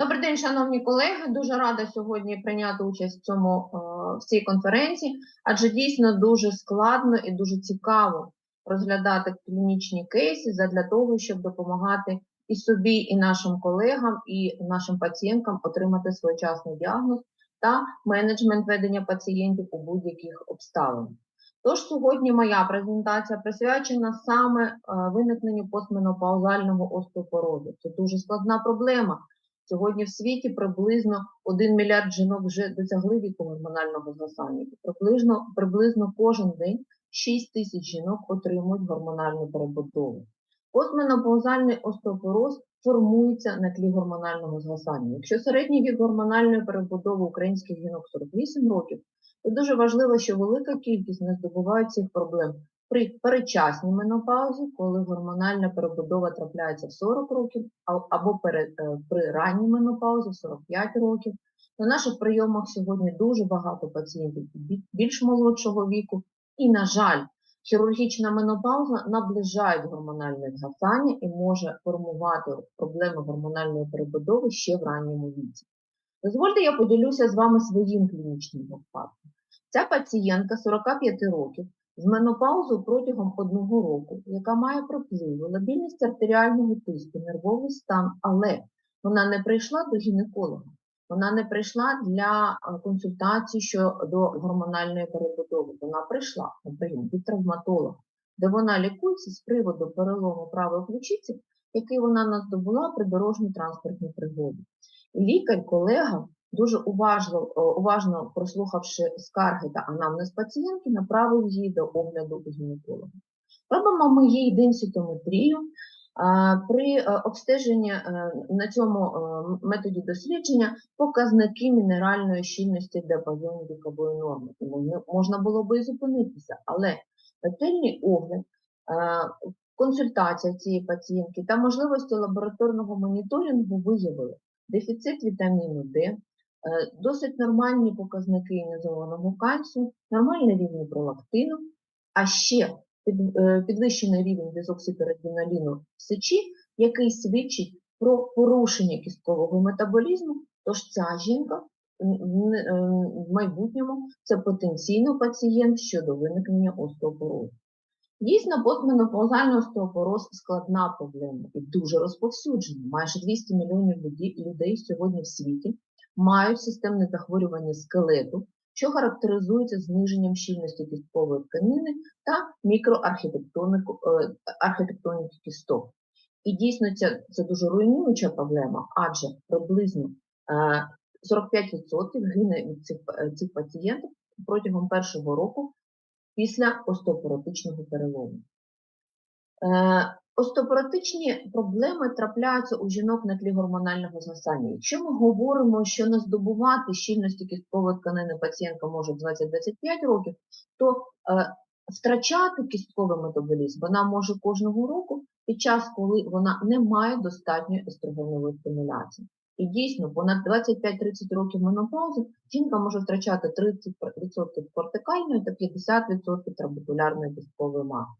Добрий день, шановні колеги. Дуже рада сьогодні прийняти участь в цьому е, в цій конференції, адже дійсно дуже складно і дуже цікаво розглядати клінічні кейси для того, щоб допомагати і собі, і нашим колегам, і нашим пацієнткам отримати своєчасний діагноз та менеджмент ведення пацієнтів у будь-яких обставинах. Тож сьогодні моя презентація присвячена саме е, виникненню постменопаузального остеопорозу. Це дуже складна проблема. Сьогодні в світі приблизно 1 мільярд жінок вже досягли віку гормонального згасання. Приблизно, приблизно кожен день 6 тисяч жінок отримують гормональну перебудову. Постменопаузальний остеопороз формується на тлі гормонального згасання. Якщо середній вік гормональної перебудови українських жінок 48 років, то дуже важливо, що велика кількість не здобуває цих проблем при передчасній менопаузі, коли гормональна перебудова трапляється в 40 років, або е, при ранній менопаузі в 45 років. На наших прийомах сьогодні дуже багато пацієнтів більш молодшого віку, і, на жаль, хірургічна менопауза наближає гормональне згасання і може формувати проблеми гормональної перебудови ще в ранньому віці. Дозвольте, я поділюся з вами своїм клінічним випадком. Ця пацієнтка 45 років з менопаузою протягом одного року, яка має пропливу, лабільність артеріального тиску, нервовий стан, але вона не прийшла до гінеколога, вона не прийшла для консультації щодо гормональної перебудови. Вона прийшла на прийом від травматолога, де вона лікується з приводу перелому правої ключиці, який вона наздобула при дорожній транспортній пригоді. лікар, колега дуже уважно, уважно прослухавши скарги та анамнез пацієнтки, направив її до огляду у гінеколога. Робимо ми їй денситометрію. При е, обстеженні е, на цьому е, методі дослідження показники мінеральної щільності діапазону вікової норми. Тому можна було би і зупинитися, але ретельний огляд, консультація цієї пацієнтки та можливості лабораторного моніторингу виявили дефіцит вітаміну Е, досить нормальні показники інізованого кальцію, нормальний рівень пролактину, а ще е, підвищений рівень дезоксиперадреналіну в сечі, який свідчить про порушення кісткового метаболізму, тож ця жінка в майбутньому це потенційно пацієнт щодо виникнення остеопорозу. Дійсно, постменопаузальний остеопороз складна проблема і дуже розповсюджена. Майже 200 мільйонів людей сьогодні в світі мають системне захворювання скелету, що характеризується зниженням щільності кісткової тканини та мікроархітектоніки кісток. І дійсно це, це дуже руйнуюча проблема, адже приблизно 45% е, гине від цих, е, цих пацієнтів протягом першого року після остеопоротичного перелому. Остеопоротичні проблеми трапляються у жінок на тлі гормонального згасання. Якщо ми говоримо, що не здобувати щільності кісткової тканини пацієнтка може в 20-25 років, то е, втрачати кістковий метаболізм вона може кожного року під час, коли вона не має достатньої естрогенової стимуляції. І дійсно, понад 25-30 років менопаузи жінка може втрачати 30% кортикальної та 50% трабекулярної кісткової маси.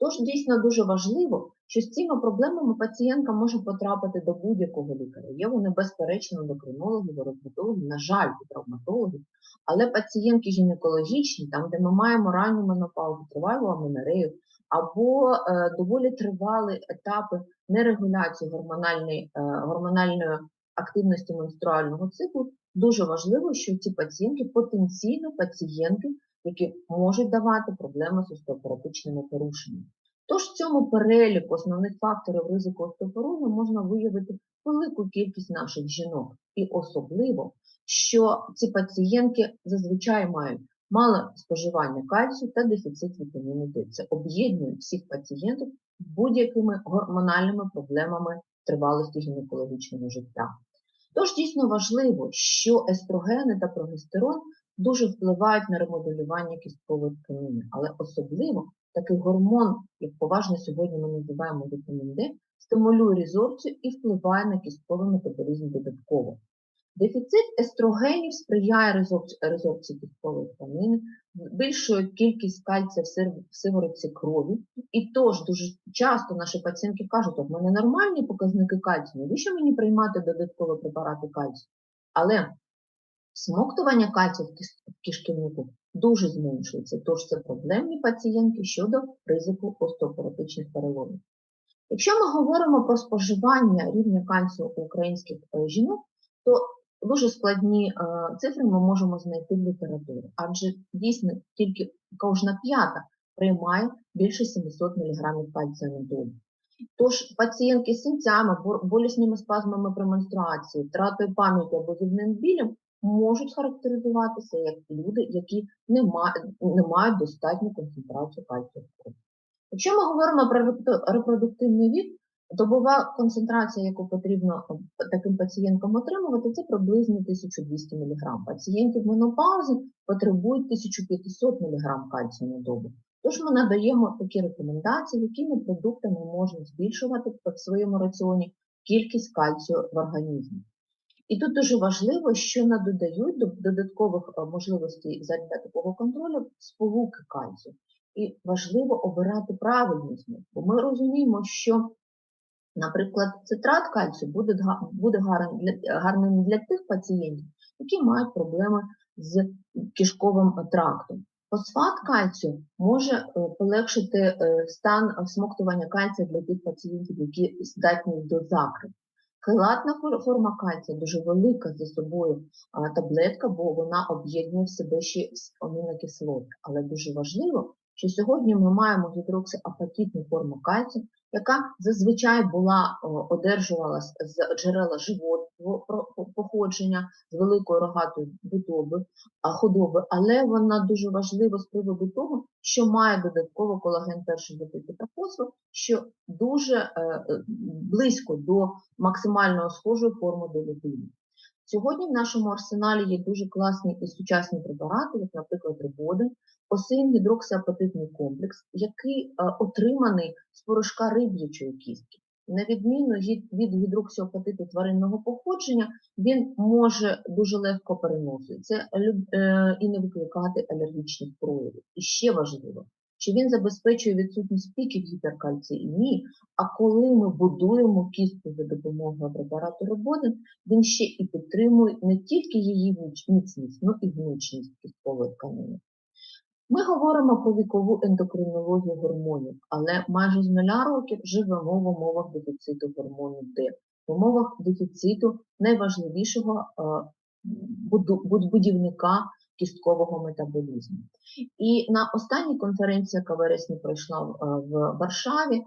Тож дійсно дуже важливо, що з цими проблемами пацієнтка може потрапити до будь-якого лікаря. Є вони безперечно ендокринологів, ревматологів, на жаль, і травматологів, але пацієнтки гінекологічні, там, де ми маємо ранню менопаузу, тривалу аменорею, або е, доволі тривалі етапи нерегуляції гормональної, е, гормональної активності менструального циклу, дуже важливо, що ці пацієнтки потенційно пацієнти які можуть давати проблеми з остеопоротичними порушеннями. Тож в цьому переліку основних факторів ризику остеопорозу можна виявити велику кількість наших жінок. І особливо, що ці пацієнтки зазвичай мають мале споживання кальцію та дефіцит вітаміну Д. Це об'єднує всіх пацієнтів будь-якими гормональними проблемами тривалості гінекологічного життя. Тож дійсно важливо, що естрогени та прогестерон дуже впливають на ремоделювання кісткової тканини, але особливо такий гормон, як поважно сьогодні ми називаємо вітамін Д, стимулює резорбцію і впливає на кістковий метаболізм додатково. Дефіцит естрогенів сприяє резорбції кісткової тканини, збільшує кількість кальція в сиворотці крові. І тож дуже часто наші пацієнтки кажуть, от в мене нормальні показники кальцію, навіщо мені приймати додаткові препарати кальцію? Але смоктування кальцію в кишківнику дуже зменшується, тож це проблемні пацієнтки щодо ризику остеопоротичних переломів. Якщо ми говоримо про споживання рівня кальцію у українських е, жінок, то дуже складні е, цифри ми можемо знайти в літературі, адже дійсно тільки кожна п'ята приймає більше 700 мг кальцію на добу. Тож пацієнтки з синцями, болісними спазмами при менструації, втратою пам'яті або зубним білем можуть характеризуватися як люди, які не, ма- не мають достатню концентрацію кальцію в крові. Якщо ми говоримо про репродуктивний вік, добова концентрація, яку потрібно е, таким пацієнткам отримувати, це приблизно 1200 мг. Пацієнти в менопаузі потребують 1500 мг кальцію на добу. Тож ми надаємо такі рекомендації, якими продуктами можна збільшувати в своєму раціоні кількість кальцію в організмі. І тут дуже важливо, що не додають до додаткових е, можливостей для такого контролю сполуки кальцію. І важливо обирати правильні з них, бо ми розуміємо, що, наприклад, цитрат кальцію буде, буде гарним для, тих пацієнтів, які мають проблеми з кишковим трактом. Фосфат кальцію може е, полегшити е, стан всмоктування кальція для тих пацієнтів, які здатні до закриту. Хелатна кальція дуже велика за собою таблетка, бо вона об'єднує в себе ще амінокислоти. Але дуже важливо, що сьогодні ми маємо гідроксиапатітну форму кальцію, яка зазвичай була о, одержувалась з джерела животного походження, з великої рогатої будови, худоби, але вона дуже важлива з приводу того, що має додатково колаген першого типу та фосфор, що дуже е, е, близько до максимально схожої форми до людини. Сьогодні в нашому арсеналі є дуже класні і сучасні препарати, як, наприклад, рибоди, осин гідроксиапатитний комплекс, який е, отриманий з порошка риб'ячої кістки. На відміну від, гідроксиапатиту тваринного походження, він може дуже легко переноситися е, і не викликати алергічних проявів. І ще важливо, що він забезпечує відсутність піків гіперкальціємії, а коли ми будуємо кістку за допомогою препарату роботи, він ще і підтримує не тільки її міцність, але і гнучність кісткової тканини. Ми говоримо про вікову ендокринологію гормонів, але майже з нуля років живемо в умовах дефіциту гормону Д, в умовах дефіциту найважливішого е, будівника кісткового метаболізму. І на останній конференції, яка вересні пройшла в, е, Варшаві,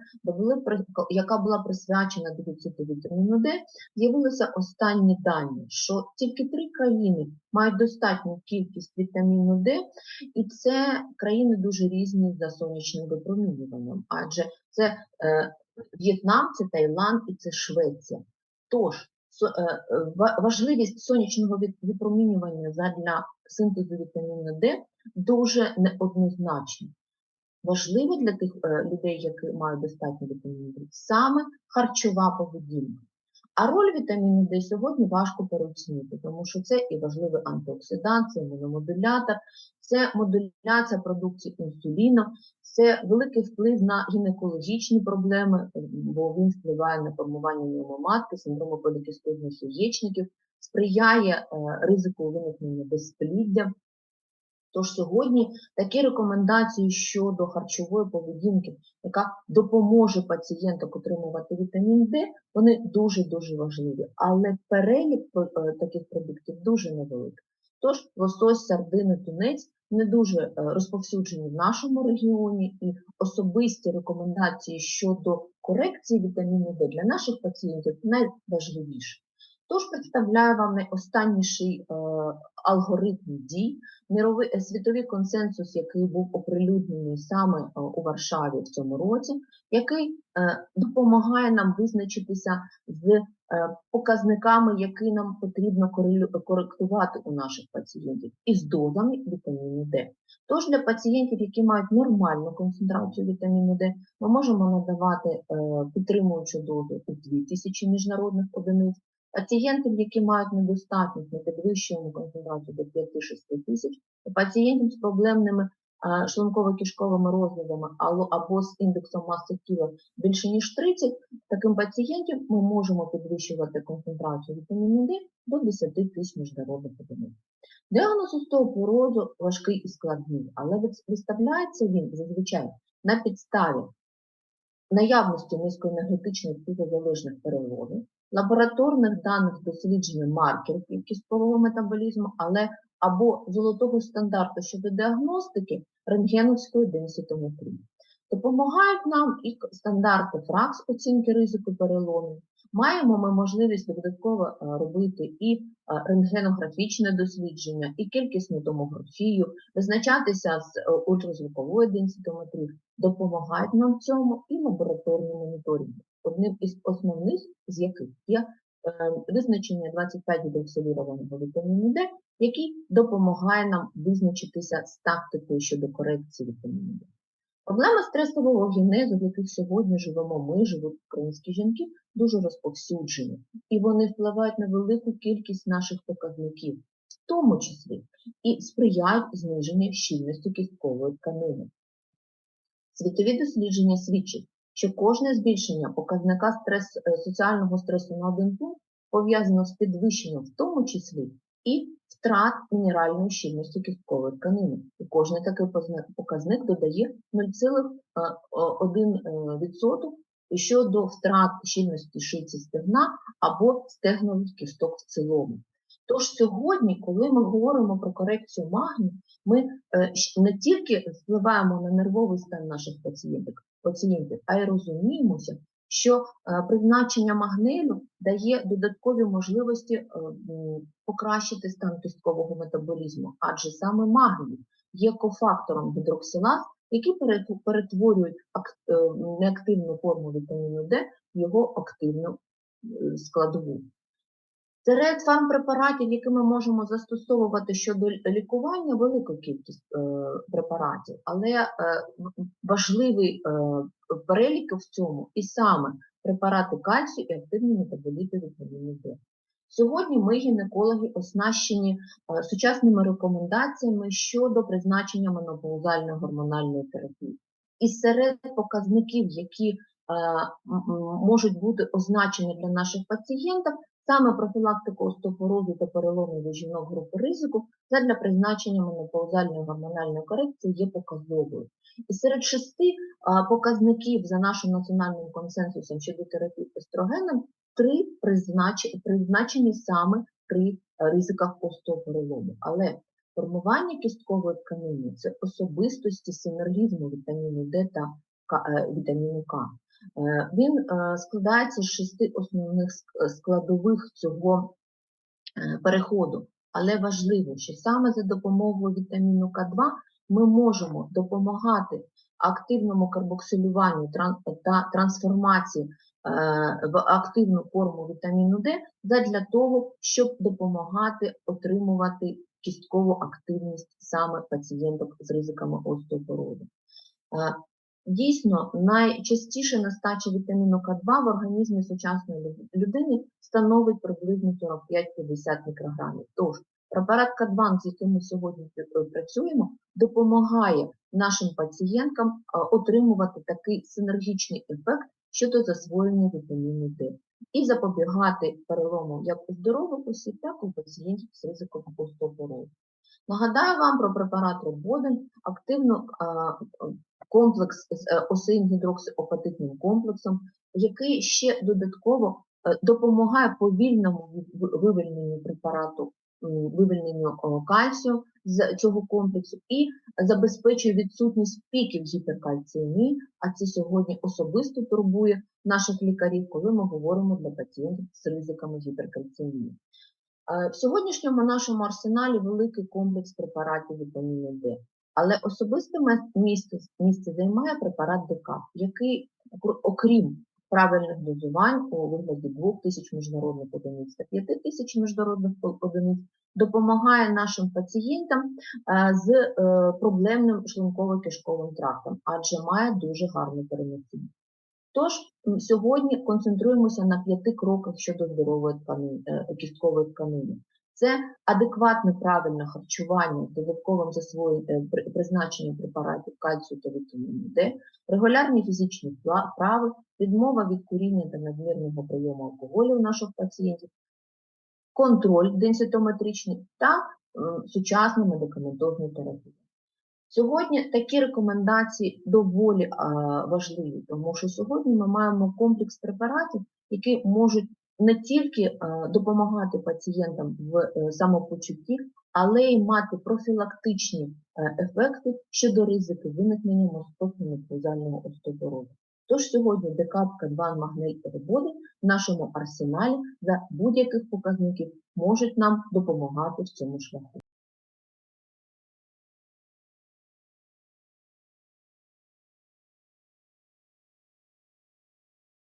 яка була присвячена дефіциту вітаміну Д, з'явилися останні дані, що тільки три країни мають достатню кількість вітаміну Д, і це країни дуже різні за сонячним випромінюванням, адже це е, В'єтнам, це Таїланд і це Швеція. Тож важливість сонячного випромінювання для синтезу вітаміну Д дуже неоднозначна. Важливо для тих е, людей, які мають достатньо вітаміну Д, саме харчова поведінка. А роль вітаміну Д сьогодні важко переоцінити, тому що це і важливий антиоксидант, це імуномодулятор, це модуляція продукції інсуліну, це великий вплив на гінекологічні проблеми, бо він впливає на формування міомоматки, синдрому полікістозних яєчників, сприяє е, ризику виникнення безпліддя. Тож сьогодні такі рекомендації щодо харчової поведінки, яка допоможе пацієнту отримувати вітамін Д, вони дуже-дуже важливі. Але перелік е, таких продуктів дуже невеликий. Тож лосось, сардини, тунець не дуже е, розповсюджені в нашому регіоні, і особисті рекомендації щодо корекції вітаміну Д для наших пацієнтів найважливіше. Тож представляю вам найостанніший е, алгоритм дій, міровий е, світовий консенсус, який був оприлюднений саме е, у Варшаві в цьому році, який е, допомагає нам визначитися з показниками, які нам потрібно коректувати у наших пацієнтів, і з дозами вітаміну Д. Тож для пацієнтів, які мають нормальну концентрацію вітаміну Д, ми можемо надавати підтримуючу дозу у 2000 міжнародних одиниць. Пацієнтів, які мають недостатність, ми підвищуємо концентрацію до 5-6 тисяч, і пацієнтів з проблемними е, шлунково-кишковими розладами або, з індексом маси тіла більше ніж 30, таким пацієнтів ми можемо підвищувати концентрацію вітаміну Д до 10 тисяч міжнародних одиниць. Діагноз остеопорозу важкий і складний, але виставляється він зазвичай на підставі наявності низькоенергетичних фізіологічних переломів, лабораторних даних дослідження маркерів кісткового метаболізму, але або золотого стандарту щодо діагностики рентгеновської денситометрії. Допомагають нам і стандарти ФРАКС оцінки ризику переломів. Маємо ми можливість додатково е, робити і е, рентгенографічне дослідження, і кількісну томографію, визначатися з е, ультразвукової денситометрії, допомагають нам в цьому і лабораторні моніторинги, одним із основних з яких є е, визначення 25 гідроксилірованого вітаміну Д, який допомагає нам визначитися з тактикою щодо корекції вітаміну Д. Проблема стресового генезу, в яких сьогодні живемо ми, живуть українські жінки, дуже розповсюджені, і вони впливають на велику кількість наших показників, в тому числі і сприяють зниженню щільності кісткової тканини. Світові дослідження свідчать, що кожне збільшення показника стрес, е, соціального стресу на один пункт пов'язано з підвищенням, в тому числі і втрат мінеральної щільності кісткової тканини. І кожний такий показник додає 0,1% щодо втрат щільності шийці стегна або стегнових кісток в цілому. Тож сьогодні, коли ми говоримо про корекцію магнію, ми е, не тільки впливаємо на нервовий стан наших пацієнтів, пацієнтів а й розуміємося, що е, призначення магнелю дає додаткові можливості е, покращити стан кісткового метаболізму, адже саме магній є кофактором гідроксилаз, які перетв- перетворюють е, неактивну форму вітаміну Д в його активну складову. Серед фармпрепаратів, які ми можемо застосовувати щодо лікування, велика кількість е, препаратів, але е, важливий е, перелік в цьому і саме препарати кальцію і активні метаболіти вітаміну Д. Сьогодні ми, гінекологи, оснащені сучасними рекомендаціями щодо призначення менопаузальної гормональної терапії. І серед показників, які можуть бути означені для наших пацієнтів, саме профілактика остеопорозу та переломів у жінок групи ризику задля призначення менопаузальної гормональної корекції є показовою. І серед шести показників за нашим національним консенсусом щодо терапії естрогеном, три признач- призначені саме при е, ризиках остеоперелому. Але формування кісткової тканини це особистості синергізму вітаміну Д та е, вітаміну К. Е, Він е, складається з шести основних складових цього е, переходу. Але важливо, що саме за допомогою вітаміну К2 ми можемо допомагати активному карбоксилюванню та трансформації е, в активну форму вітаміну Д задля того, щоб допомагати отримувати кісткову активність саме пацієнток з ризиками остеопорозу. Дійсно, найчастіше нестача вітаміну К2 в організмі сучасної людини становить приблизно 45-50 мікрограмів. Тож препарат К2, з яким ми сьогодні працюємо, допомагає нашим пацієнткам отримувати такий синергічний ефект щодо засвоєння вітаміну Д і запобігати перелому як у здорових осіб, так і у пацієнтів з ризиком остеопорозу. Нагадаю вам про препарат Рободен, активно комплекс з е, осеїнгідроксиопатитним комплексом, який ще додатково е, допомагає повільному ви- ви- вивільненню препарату, вивільненню кальцію з цього комплексу і забезпечує відсутність піків гіперкальціємії, а це сьогодні особисто турбує наших лікарів, коли ми говоримо для пацієнтів з ризиками гіперкальціємії. Е, В сьогоднішньому нашому арсеналі великий комплекс препаратів вітаміну Д. Але особисте місце, місце займає препарат ДК, який, окрім правильних дозувань у вигляді 2 тисяч міжнародних одиниць та 5 тисяч міжнародних одиниць, допомагає нашим пацієнтам е, з е, проблемним шлунково-кишковим трактом, адже має дуже гарне переносіння. Тож сьогодні концентруємося на п'яти кроках щодо здорової тканини, е, кісткової тканини. Це адекватне правильне харчування з додатковим засвоєнням призначенням препаратів кальцію та вітаміну Д, регулярні фізичні вправи, відмова від куріння та надмірного прийому алкоголю у наших пацієнтів, контроль денситометричний та сучасна медикаментозна терапія. Сьогодні такі рекомендації доволі важливі, тому що сьогодні ми маємо комплекс препаратів, які можуть не тільки допомагати пацієнтам в е, самопочутті, але й мати профілактичні е, ефекти щодо ризики виникнення мастопно-мекрозального остеопорозу. Тож сьогодні декапка 2 магнит води в нашому арсеналі за будь-яких показників можуть нам допомагати в цьому шляху.